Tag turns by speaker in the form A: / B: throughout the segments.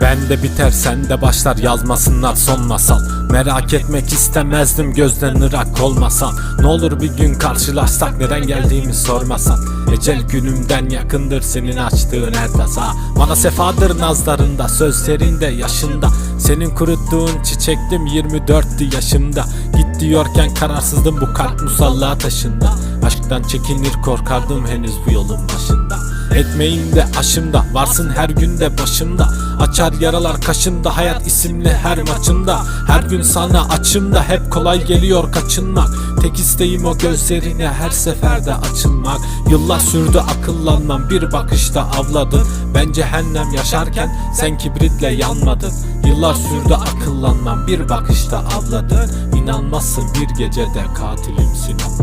A: Bende biter sende başlar yazmasınlar son masal. Merak etmek istemezdim gözden ırak olmasan. Ne olur bir gün karşılaşsak neden geldiğimi sormasan. Ecel günümden yakındır senin açtığın her tasa. Bana sefadır nazlarında sözlerinde yaşında. Senin kuruttuğun çiçektim 24'tü yaşımda. Git diyorken kararsızdım bu kalp musalla taşında. Aşktan çekinir korkardım henüz bu yolun başında Ekmeğimde aşımda varsın her günde başımda. Açar yaralar kaşımda hayat isimli her maçında Her gün sana açımda hep kolay geliyor kaçınmak. Tek isteğim o gözlerine her seferde açılmak. Yıllar sürdü akıllanmam bir bakışta avladın. Ben cehennem yaşarken sen kibritle yanmadın. Yıllar sürdü akıllanmam bir bakışta avladın. İnanmazsın bir gecede katilimsin anladım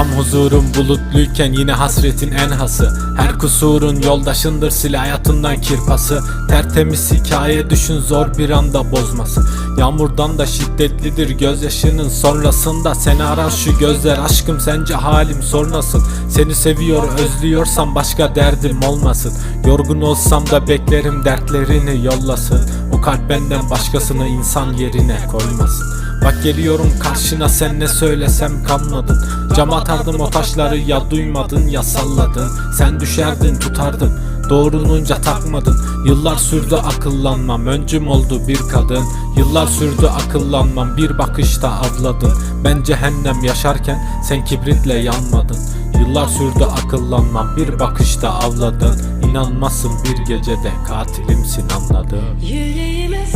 A: Tam huzurum bulutluyken yine hasretin en hası. Her kusurun yoldaşındır sil hayatından kirpası. Tertemiz hikaye düşün zor bir anda bozması. Yağmurdan da şiddetlidir gözyaşının sonrasında. Seni arar şu gözler aşkım sence halim sor nasıl? Seni seviyor özlüyorsam başka derdim olmasın. Yorgun olsam da beklerim dertlerini yollasın. O kalp benden başkasını insan yerine koymasın Bak geliyorum karşına sen ne söylesem kanmadın Cam atardım o taşları ya duymadın ya salladın. Sen düşerdin tutardın Doğrulunca takmadın. Yıllar sürdü akıllanmam Öncüm oldu bir kadın. Yıllar sürdü akıllanmam Bir bakışta avladın. Ben cehennem yaşarken Sen kibritle yanmadın. Yıllar sürdü akıllanmam Bir bakışta avladın. İnanmazsın bir gecede Katilimsin anladım
B: Yüreğime